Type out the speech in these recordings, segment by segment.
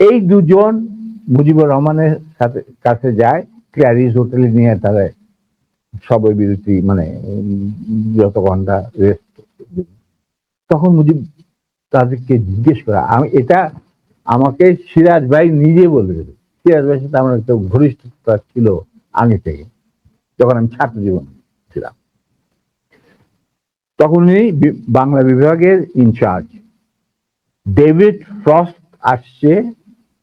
এই দুজন মুজিবুর রহমানের সাথে, কাছে যায় ক্যারিজ হোটেলে নিয়ে তারা সবাই বিরতি মানে যত ঘণ্টা রেস্ট তখন মুজিব তাদেরকে জিজ্ঞেস করা, আমি, এটা আমাকে সিরাজ ভাই নিজে বলে দিল সিরাজ ভাইয়ের সাথে আমার একটা ঘনিষ্ঠতা ছিল আগে থেকে, যখন আমি ছাত্র জীবন ছিলাম। তখন উনি বাংলা বিভাগের ইনচার্জ ডেভিড ফ্রস্ট আসছে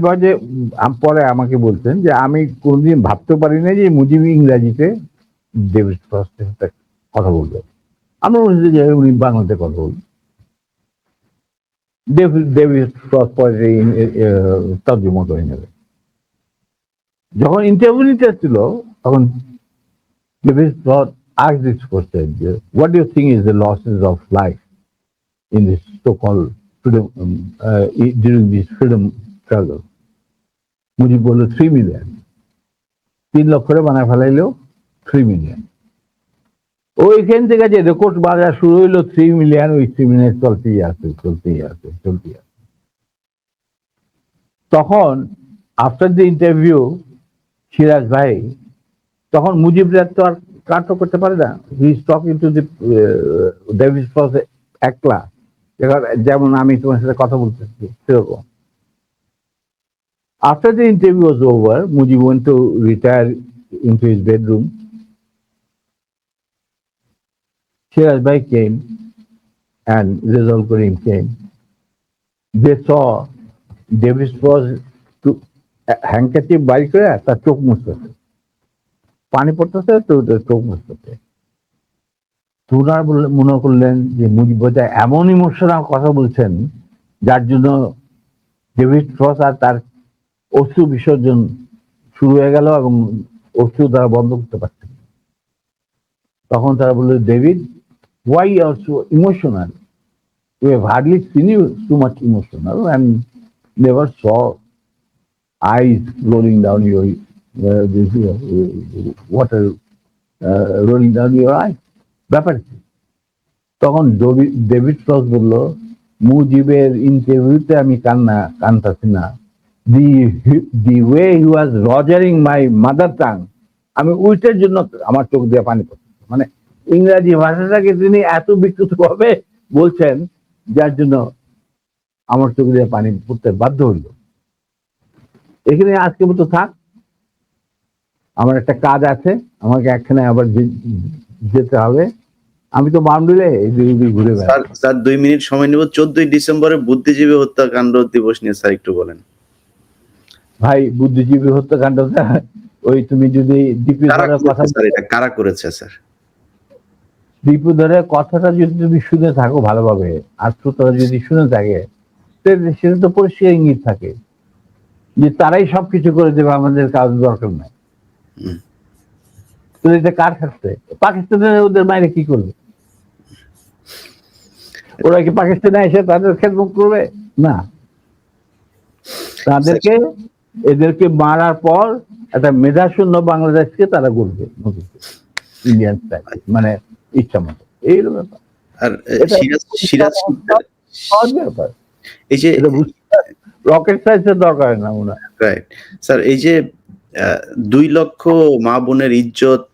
ভাই যে পরে আমাকে বলতেন যে আমি কোনদিন ভাবতে পারি না যে মুজিব ইংরাজিতে সাথে কথা বলবে। মনে হচ্ছে যে উনি বাংলাতে কথা বলবেন যখন ইন্টারভিউ নিতে ছিল তখন David Frost asked this question যে, what do you think is the losses of life in this so-called freedom um, uh, during this freedom struggle Mujib বলল থ্রি মিলিয়ন তিন লক্ষরে বানায় ফেলাইলেও থ্রি মিলিয়ন ওইখান থেকে যে রেকর্ড বাজার শুরু হইল থ্রি মিলিয়ন ওই থ্রি মিলিয়ন চলতেই আছে চলতেই আছে চলতেই আছে। তখন আফটার দি ইন্টারভিউ সিরাজ ভাই, তখন মুজিবরা তো আর কাট করতে পারে না। He talking to the David Frost একলা। যেমন আমি তোমার সাথে কথা বলতেছি, সেরকম। After the interview was over, Mujib went to retire into his bedroom. Shiraz Bhai came and Rizal Karim came. They saw Davis was to handkerchief বাড়ি করে তার চোখ মুছতেছে পানি পড়তেছে তো চোখ মুছতেছে তুনার মনে করলেন যে মুজিব বোধহয় এমন ইমোশনাল কথা বলছেন যার জন্য ডেভিড ফ্রস আর তার অশ্রু বিসর্জন শুরু হয়ে গেল এবং অশ্রু তারা বন্ধ করতে পারছে তখন তারা বলল, David why are so emotional you have hardly seen you too much emotional and never saw eyes rolling down your water rolling down your eye ব্যাপার কি? তখন ডেভিড ফ্রস বলল, মুজিবের ইন্টারভিউতে আমি কান্না, কানতাছি না। The the way he was rogering my mother tongue আমি উইটের জন্য আমার চোখ দিয়ে পানি পড়ছে মানে ইংরাজি ভাষাটাকে তিনি এত বিকৃত ভাবে বলছেন, যার জন্য আমার চোখ দিয়ে পানি পড়তে বাধ্য হইল। এখানে আজকে মতো থাক। আমার একটা কাজ আছে, আমাকে একখানে আবার যেতে হবে। আমি তো বাউন্ডুলে ঘুরে স্যার, দুই মিনিট সময় নেব। চোদ্দই ডিসেম্বরে বুদ্ধিজীবী হত্যাকাণ্ড দিবস নিয়ে স্যার একটু বলেন। ভাই বুদ্ধিজীবী হত্যাকাণ্ডটা ওই তুমি যদি কারা কথা করেছে স্যার এটা? কারা করেছে স্যার? দীপুধরে কথাটা যদি তুমি শুনে থাকো ভালোভাবে আর শ্রোতারা যদি শুনে থাকে সেটা তো পরিষ্কার ইঙ্গিত থাকে যে তারাই সবকিছু করে দেবে আমাদের কাজ দরকার নাই। এটা কার ক্ষেত্রে? পাকিস্তানের ওদের মায়েরা কি করবে? ওরা কি পাকিস্তানে এসে তাদের খেদমত করবে? না। তাদেরকে এদেরকে মারার পর একটা মেধাশূন্য বাংলাদেশকে তারা গড়বে ইন্ডিয়ান মানে ইচ্ছা মতো। এইরকম ব্যাপার। আর সিরাজ এই যে রকেট সাইন্সের দরকার না ওনার রাইট স্যার এই যে দুই লক্ষ মা বোনের ইজ্জত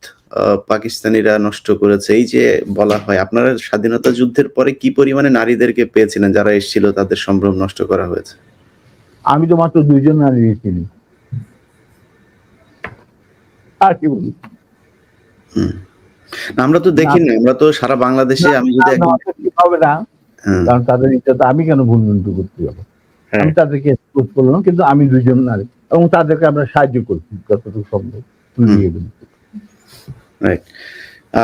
পাকিস্তানিরা নষ্ট করেছে এই যে বলা হয় আপনারা স্বাধীনতা যুদ্ধের পরে কি পরিমাণে নারীদেরকে পেয়েছিলেন যারা এসেছিল তাদের সম্ভ্রম নষ্ট করা হয়েছে? আমি তো মাত্র দুইজন নারী চিনি আর কি বলি আমরা তো দেখি না। আমরা তো সারা বাংলাদেশে আমি যদি হবে না? কারণ তাদের ইচ্ছা আমি কেন ভুল ভুল করতে যাব? হ্যাঁ। আমি তাদেরকে এক্সপোজ করলাম কিন্তু আমি দুজন নারী এবং তাদেরকে আমরা সাহায্য করছি যতটুকু সম্ভব।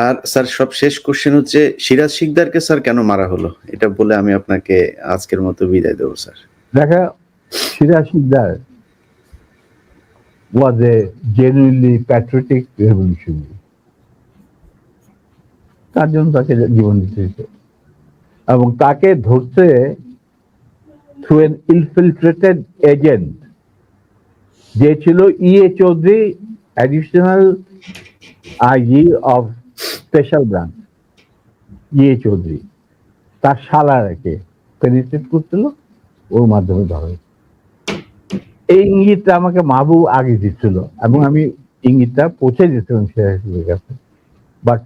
আর স্যার সব শেষ কোশ্চেন হচ্ছে সিরাজ শিকদারকে স্যার কেন মারা হলো? এটা বলে আমি আপনাকে আজকের মতো বিদায় দেবো স্যার। দেখা Siraj Sikdar was a genuinely. তার জন্য তাকে জীবন দিতে হয়েছে এবং তাকে ধরছে থ্রু এন ইনফিলট্রেটেড এজেন্ট যে ছিল E A Chowdhury additional IG of special branch E A Chowdhury তার শালারাকে পেনিট্রেট করছিল, ওর মাধ্যমে ধরা হয়েছে। এই ইঙ্গিতটা আমাকে মাবু আগে দিচ্ছিল এবং আমি ইঙ্গিতটা পৌঁছে দিয়েছিলাম সে কাছে। But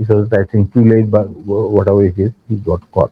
it was I think too late বা whatever it is he got caught